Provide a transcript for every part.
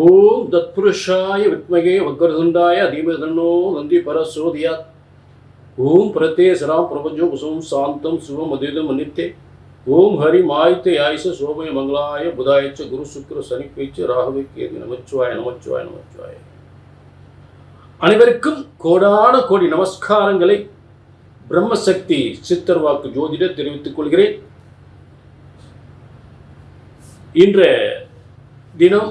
ஓம் தத்புருஷாய வித்மகே வக்கரதுண்டாய தீமதன்னோ நந்தி பரசோதியாத். ஓம் பிரத்தே சராம் பிரபஞ்சோ குசும் சாந்தம் சிவம் அதிதம் அனித்தே. ஓம் ஹரி மாய்த்தே ஆயுச சோமய மங்களாய புதாயச்ச குரு சுக்கிர சனிப்பேச்சு ராகவே கேது நமச்சிவாய நமச்சிவாய நமச்சிவாய. அனைவருக்கும் கோடான கோடி நமஸ்காரங்களை பிரம்மசக்தி சித்தர் வாக்கு ஜோதிட தெரிவித்துக் கொள்கிறேன். இன்றைய தினம்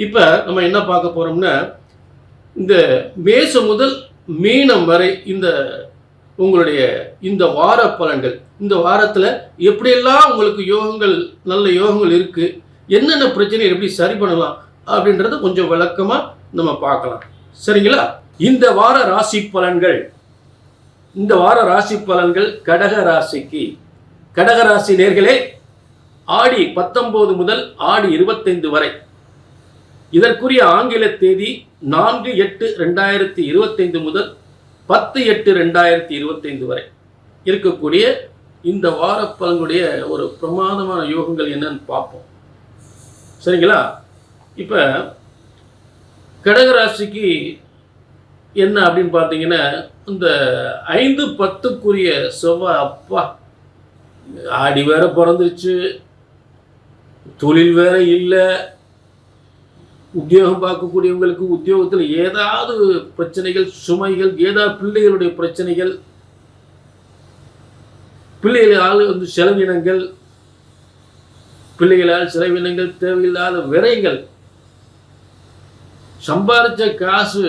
இப்போ நம்ம என்ன பார்க்க போகிறோம்னா இந்த மேசம் முதல் மீனம் வரை இந்த உங்களுடைய இந்த வார பலன்கள் இந்த வாரத்தில் எப்படியெல்லாம் உங்களுக்கு யோகங்கள் நல்ல யோகங்கள் இருக்குது என்னென்ன பிரச்சனை எப்படி சரி பண்ணலாம் அப்படின்றத கொஞ்சம் விளக்கமாக நம்ம பார்க்கலாம். சரிங்களா? இந்த வார ராசி பலன்கள் இந்த வார ராசி பலன்கள் கடக ராசிக்கு. கடக ராசி நேர்களே ஆடி பத்தொம்போது முதல் ஆடி இருபத்தைந்து வரை இதற்குரிய ஆங்கில தேதி நான்கு எட்டு ரெண்டாயிரத்தி இருபத்தைந்து முதல் பத்து எட்டு ரெண்டாயிரத்தி இருபத்தைந்து வரை. இருக்கக்கூடிய இந்த வார பலனுடைய ஒரு பிரமாதமான யோகங்கள் என்னன்னு பார்ப்போம். சரிங்களா? இப்போ கடகராசிக்கு என்ன அப்படின்னு பார்த்தீங்கன்னா இந்த ஐந்து பத்துக்குரிய செவ்வாய் அப்பா ஆடி வேற பிறந்துருச்சு. தொழில் வேற இல்லை. உத்தியோகம் பார்க்கக்கூடியவங்களுக்கு உத்தியோகத்தில் ஏதாவது பிரச்சனைகள் சுமைகள் ஏதாவது பிள்ளைகளுடைய பிரச்சனைகள் பிள்ளைகளால் வந்து செலவினங்கள் பிள்ளைகளால் செலவினங்கள் தேவையில்லாத விரயங்கள். சம்பாதிச்ச காசு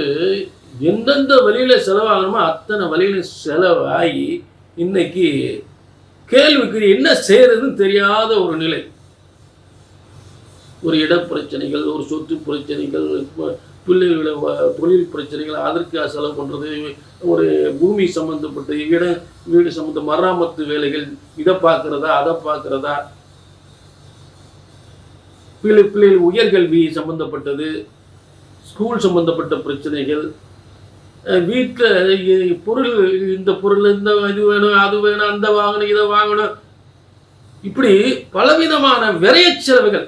எந்தெந்த வழியில செலவாகணுமோ அத்தனை வழியில செலவாகி இன்னைக்கு கேள்விக்குரிய என்ன செய்யறதுன்னு தெரியாத ஒரு நிலை. ஒரு இட பிரச்சனைகள் ஒரு சொத்து பிரச்சனைகள் பிள்ளைகளோட வ- தொழில் பிரச்சனைகள் அதற்கு செலவு பண்ணுறது ஒரு பூமி சம்மந்தப்பட்ட இடம் வீடு சம்மந்த மராமத்து வேலைகள் இதை பார்க்குறதா அதை பார்க்குறதா? பிள்ளை பிள்ளைகள் உயர்கல்வி சம்மந்தப்பட்டது ஸ்கூல் சம்மந்தப்பட்ட பிரச்சனைகள் வீட்டில் பொருள் இந்த பொருள் இந்த இது வேணும் அது வேணும் அந்த வாங்கணும் இதை வாங்கணும். இப்படி பலவிதமான விரைய செலவுகள்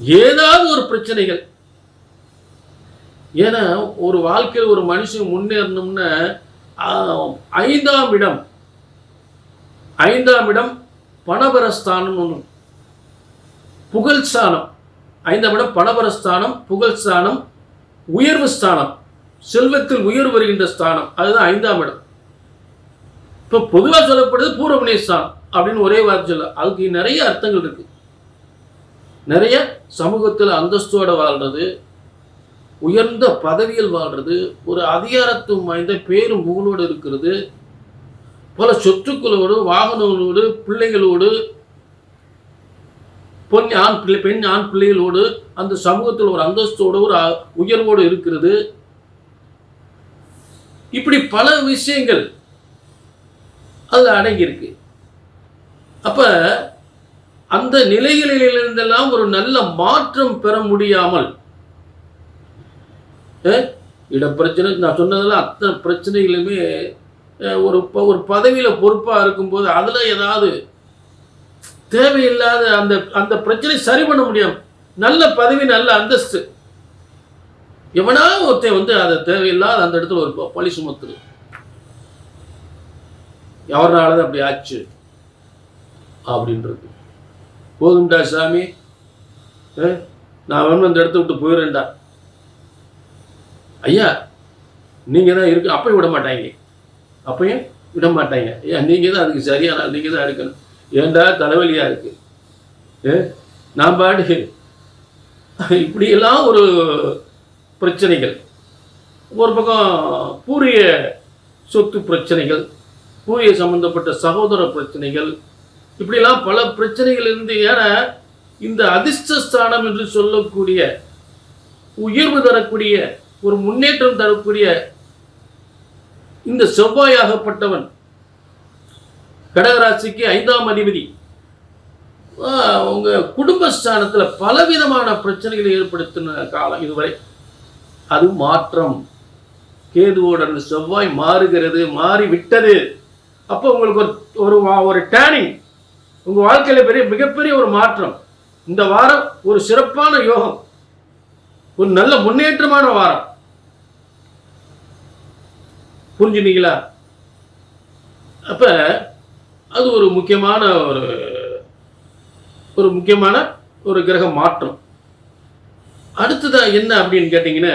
ஏதாவது ஒரு பிரச்சனைகள். ஏன்னா ஒரு வாழ்க்கையில் ஒரு மனுஷன் முன்னேறணும்னா ஆஹ், ஐந்தாம் இடம் ஐந்தாம் இடம் பணபரஸ்தானம் ஒன்று புகழ் ஸ்தானம். ஐந்தாம் இடம் பணபரஸ்தானம் புகழ்ஸ்தானம் உயர்வு ஸ்தானம். செல்வத்தில் உயர்வு வருகின்ற ஸ்தானம். அதுதான் ஐந்தாம் இடம். இப்போ பொதுவாக சொல்லப்படுது பூர்வ அப்படின்னு ஒரே வார்த்தை சொல்ல அதுக்கு நிறைய அர்த்தங்கள் இருக்கு. நிறைய சமூகத்தில் அந்தஸ்தோட வாழ்றது உயர்ந்த பதவியில் வாழ்றது ஒரு அதிகாரத்துவம் வாய்ந்த பேரும் புகழோடு இருக்கிறது. பல சொத்துக்களோடு வாகனங்களோடு பிள்ளைகளோடு பொன் ஆண் பிள்ளை பெண் ஆண் பிள்ளைகளோடு அந்த சமூகத்தில் ஒரு அந்தஸ்தோடு ஒரு உயர்வோடு இருக்கிறது. இப்படி பல விஷயங்கள் அதில் அடங்கியிருக்கு. அப்ப அந்த நிலைகளிலிருந்தெல்லாம் ஒரு நல்ல மாற்றம் பெற முடியாமல் இடப்பிரச்சனை நான் சொன்னதெல்லாம் அத்தனை பிரச்சனைகளுமே ஒரு ப- ஒரு பதவியில் பொறுப்பாக இருக்கும்போது அதில் ஏதாவது தேவையில்லாத அந்த அந்த பிரச்சனை சரி பண்ண முடியும். நல்ல பதவி நல்ல அந்தஸ்து. எவனா ஒருத்தன் வந்து அதை தேவையில்லாத அந்த இடத்துல ஒரு பழி சுமத்துரு எவரால அப்படி ஆச்சு? அப்படின்றது. போதும்டா சாமி. நான் வேணும் அந்த இடத்த விட்டு போயிடுறேன்டா. ஐயா நீங்கள் தான் இருக்கு அப்பயும் விட மாட்டாங்க. அப்பயும் விட மாட்டாங்க. ஐயா நீங்கள் தான் அதுக்கு சரியான நீங்கள் தான் எடுக்கணும். ஏன்டா தலைவலியாக இருக்கு? ஏ நான் பாடு. இப்படியெல்லாம் ஒரு பிரச்சனைகள். ஒரு பக்கம் பூரிய சொத்து பிரச்சனைகள் பூரிய சம்பந்தப்பட்ட சகோதர பிரச்சனைகள் இப்படிலாம் பல பிரச்சனைகள் இருந்து ஏன்னா இந்த அதிர்ஷ்டஸ்தானம் என்று சொல்லக்கூடிய உயர்வு தரக்கூடிய ஒரு முன்னேற்றம் தரக்கூடிய இந்த செவ்வாயாகப்பட்டவன் கடகராசிக்கு ஐந்தாம் அதிபதி. அவங்க குடும்பஸ்தானத்தில் பலவிதமான பிரச்சனைகளை ஏற்படுத்தின காலம் இதுவரை. அது மாற்றம். கேதுவோட அந்த செவ்வாய் மாறுகிறது மாறி விட்டது அப்போ உங்களுக்கு ஒரு ஒரு வா- ஒரு டேனிங் உங்கள் வாழ்க்கையில் பெரிய மிகப்பெரிய ஒரு மாற்றம். இந்த வாரம் ஒரு சிறப்பான யோகம். ஒரு நல்ல முன்னேற்றமான வாரம். புரிஞ்சுனீங்களா? அப்ப அது ஒரு முக்கியமான ஒரு ஒரு முக்கியமான ஒரு கிரக மாற்றம். அடுத்ததாக என்ன அப்படின்னு கேட்டிங்கன்னா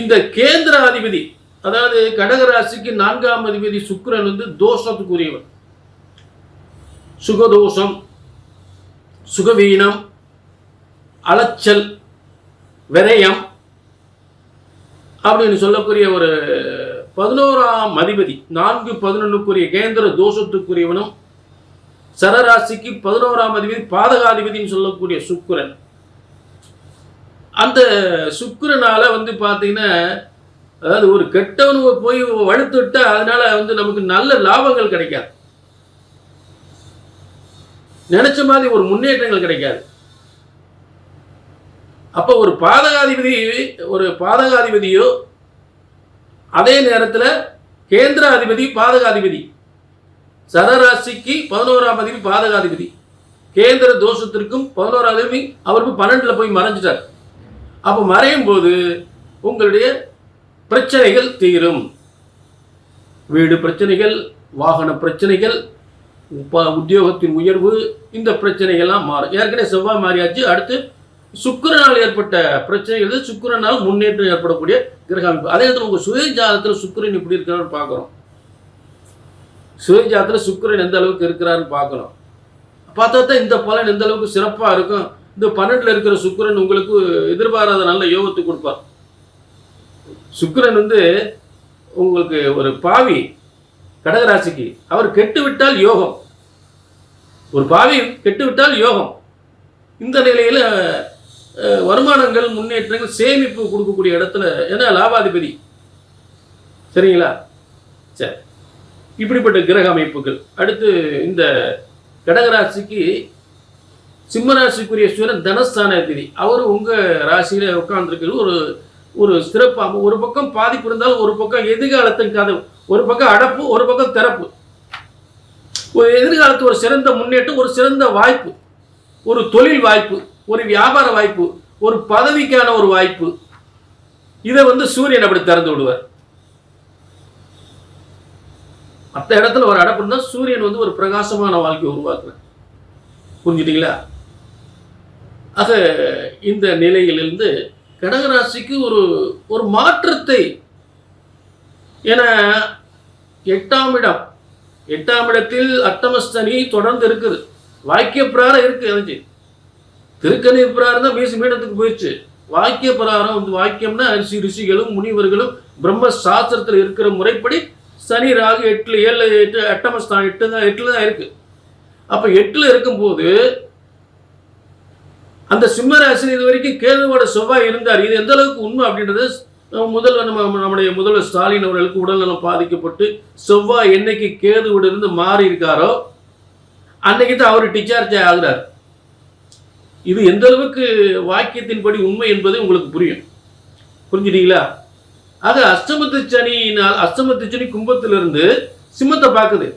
இந்த கேந்திர அதிபதி அதாவது கடகராசிக்கு நான்காம் அதிபதி சுக்கரன் வந்து தோஷத்துக்குரியவன் சுகதோஷம் சுகவீனம் அலைச்சல் விரயம் அப்படின்னு சொல்லக்கூடிய ஒரு பதினோராம் அதிபதி நான்கு பதினொன்றுக்குரிய கேந்திர தோஷத்துக்குரியவனும் சரராசிக்கு பதினோராம் அதிபதி பாதகாதிபதினு சொல்லக்கூடிய சுக்கரன். அந்த சுக்கரனால வந்து பார்த்தீங்கன்னா அதாவது ஒரு கெட்டவன் போய் வழுத்து விட்டா அதனால வந்து நமக்கு நல்ல லாபங்கள் கிடைக்காது. நினைச்ச மாதிரி ஒரு முன்னேற்றங்கள் கிடைக்காது. அப்போ ஒரு பாதகாதிபதி ஒரு பாதகாதிபதியோ அதே நேரத்தில் கேந்திர அதிபதி பாதகாதிபதி. சரராசிக்கு பதினோராம் அதிபதி பாதகாதிபதி. கேந்திர தோஷத்திற்கும் பதினோராம் அதிபதி அவருக்கு பன்னெண்டில் போய் மறைஞ்சிட்டார். அப்போ மறையும் போது உங்களுடைய பிரச்சனைகள் தீரும். வீடு பிரச்சனைகள் வாகன பிரச்சனைகள் உத்தியோகத்தின் உயர்வு இந்த பிரச்சனைகள்லாம் மாறும். ஏற்கனவே செவ்வாய் மாறியாச்சு. அடுத்து சுக்கரனால் ஏற்பட்ட பிரச்சனைகள் சுக்கரனால் முன்னேற்றம் ஏற்படக்கூடிய கிரக அமைப்பு அதே நேரத்தில் உங்கள் சுய ஜாதகத்தில் சுக்கரன் இப்படி இருக்கிறான்னு பார்க்குறோம் சுய ஜாதகத்தில் சுக்கரன் எந்த அளவுக்கு இருக்கிறாருன்னு பார்க்கணும். பார்த்தா தான் இந்த பலன் எந்த அளவுக்கு சிறப்பாக இருக்கும். இந்த பன்னெண்டில் இருக்கிற சுக்கரன் உங்களுக்கு எதிர்பாராத நல்ல யோகத்தை கொடுப்பார். சுக்கரன் வந்து உங்களுக்கு ஒரு பாவி. கடகராசிக்கு அவர் கெட்டுவிட்டால் யோகம். ஒரு பாவி கெட்டுவிட்டால் யோகம். இந்த நிலையில் வருமானங்கள் முன்னேற்றங்கள் சேமிப்பு கொடுக்கக்கூடிய இடத்துல ஏன்னா லாபாதிபதி. சரிங்களா? சரி. இப்படிப்பட்ட கிரக அமைப்புகள். அடுத்து இந்த கடகராசிக்கு சிம்மராசிக்குரிய சூரியன் தனஸ்தானாதிபதி அவர் உங்கள் ராசியில் உட்காந்துருக்கிறது ஒரு ஒரு சிறப்பாக ஒரு பக்கம் பாதிப்பு இருந்தாலும் ஒரு பக்கம் எதிர்காலத்தின் கதவு. ஒரு பக்கம் அடப்பு ஒரு பக்கம் திறப்பு. ஒரு எதிர்காலத்து ஒரு சிறந்த முன்னேற்றம் ஒரு சிறந்த வாய்ப்பு. ஒரு தொழில் வாய்ப்பு ஒரு வியாபார வாய்ப்பு ஒரு பதவிக்கான ஒரு வாய்ப்பு. இதை வந்து சூரியன் அப்படி திறந்து விடுவார். மற்ற இடத்துல ஒரு அடப்புன்னா சூரியன் வந்து ஒரு பிரகாசமான வாழ்க்கையை உருவாக்குறார் புரிஞ்சுட்டீங்களா? ஆக இந்த நிலையிலிருந்து கடகராசிக்கு ஒரு ஒரு மாற்றத்தை ஏன்னா எட்டாம் இடம். எட்டாம் இடத்தில் அட்டமஸ்தனி தொடர்ந்து இருக்குது வாக்கிய பிரகாரம் இருக்கு எனக்கு. திருக்கணி பிரகாரம் தான் மீசு மீனத்துக்கு போயிடுச்சு வாக்கிய பிரகாரம் வந்து வாக்கியம்னா ரிஷி ரிஷிகளும் முனிவர்களும் பிரம்ம சாஸ்திரத்தில் இருக்கிற முறைப்படி சனி ராகு எட்டில் ஏழு எட்டு அட்டமஸ்தான் எட்டு தான் எட்டில் தான் இருக்கு. அப்போ எட்டில் இருக்கும்போது அந்த சிம்ம ராசியில் இது வரைக்கும் கேதுவோட செவ்வாய் இருந்தார். இது எந்த அளவுக்கு உண்மை அப்படின்றது முதல்வர் நம்ம நம்முடைய முதல்வர் ஸ்டாலின் அவர்களுக்கு உடல்நலம் பாதிக்கப்பட்டு செவ்வாய் என்னைக்கு கேதுவோட இருந்து மாறி இருக்காரோ அன்னைக்கு தான் அவர் டிச்சார்ஜ் ஆகிறார். இது எந்த அளவுக்கு வாக்கியத்தின்படி உண்மை என்பது உங்களுக்கு புரியும். புரிஞ்சுட்டீங்களா? ஆக அஷ்டமத்து சனியினால் அஷ்டமத்து சனி கும்பத்திலிருந்து சிம்மத்தை பார்க்குது.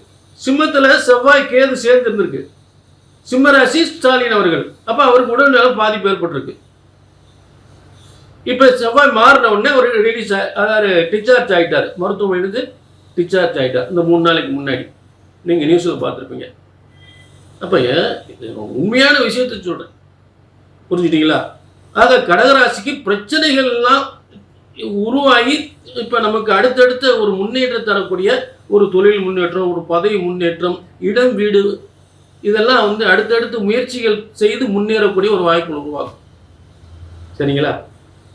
சிம்மத்தில் செவ்வாய் கேது சேர்ந்து இருந்திருக்கு சிம்மராசி ஸ்டாலின் அவர்கள். அப்போ அவருக்கு உடல்நலம் பாதிப்பு ஏற்பட்டிருக்கு. இப்போ செவ்வாய் மாறின உடனே ஒரு ரிலீஸ் அதாவது டிச்சார்ஜ் ஆகிட்டார் மருத்துவமனைக்கு டிச்சார்ஜ் ஆகிட்டார் இந்த மூணு நாளைக்கு முன்னாடி. நீங்கள் நியூஸில் பார்த்துருப்பீங்க. அப்போ உண்மையான விஷயத்தை சொல்கிறேன் புரிஞ்சுட்டிங்களா? ஆக கடகராசிக்கு பிரச்சனைகள்லாம் உருவாகி இப்போ நமக்கு அடுத்தடுத்த ஒரு முன்னேற்றம் தரக்கூடிய ஒரு தொழில் முன்னேற்றம் ஒரு பதவி முன்னேற்றம் இடம் வீடு இதெல்லாம் வந்து அடுத்தடுத்து முயற்சிகள் செய்து முன்னேறக்கூடிய ஒரு வாய்ப்பு உருவாகும். சரிங்களா?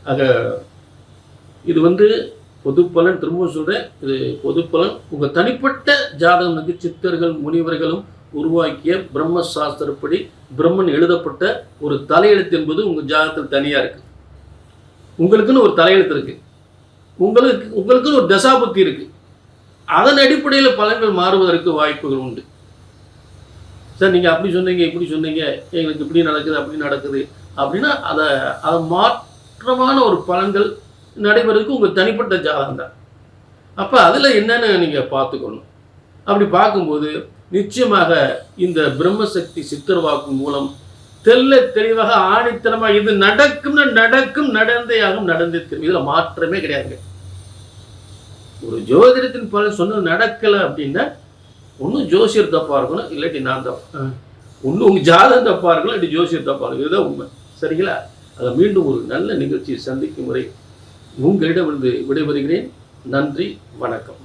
ஆக இது வந்து பொதுப்பலன் திரும்ப சொல்கிறேன் இது பொதுப்பலன் உங்கள் தனிப்பட்ட ஜாதகம் வந்து சித்தர்கள் முனிவர்களும் உருவாக்கிய பிரம்ம சாஸ்திரப்படி பிரம்மன் எழுதப்பட்ட ஒரு தலையெழுத்து என்பது உங்கள் ஜாதகத்தில் தனியாக இருக்குது உங்களுக்குன்னு ஒரு தலையெழுத்து இருக்குது உங்களுக்கு உங்களுக்குன்னு ஒரு தசாபுத்தி இருக்குது அதன் அடிப்படையில் பலன்கள் மாறுவதற்கு வாய்ப்புகள் உண்டு. சார் நீங்கள் அப்படி சொன்னீங்க இப்படி சொன்னீங்க எங்களுக்கு இப்படி நடக்குது அப்படி நடக்குது அப்படின்னா அதை அதை மாற்றமான ஒரு பலன்கள் நடைபெறதுக்கு உங்கள் தனிப்பட்ட ஜாதகம் தான். அப்போ அதில் என்னென்னு நீங்கள் பார்த்துக்கணும். அப்படி பார்க்கும்போது நிச்சயமாக இந்த பிரம்மசக்தி சித்தர் வாக்கு மூலம் தெல்ல தெளிவாக ஆணித்தனமாக இது நடக்கும்னா நடக்கும் நடந்தே ஆகும் நடந்தே தெரியும் இதில் மாற்றமே கிடையாதுங்க. ஒரு ஜோதிடத்தின் பலன் சொன்னது நடக்கலை அப்படின்னா ஒன்றும் ஜோசியர் தப்பாக இருக்கணும் இல்லாட்டி நான் தப்பா ஒன்று உங்கள் ஜாதகம் தப்பாக இருக்கணும் இல்லாட்டி ஜோசியர் தப்பாக இருக்கும் இதுதான் உண்மை. சரிங்களா? அதை மீண்டும் ஒரு நல்ல நிகழ்ச்சியை சந்திக்கும் முறை உங்களிடமிருந்து விடைபெறுகிறேன். நன்றி வணக்கம்.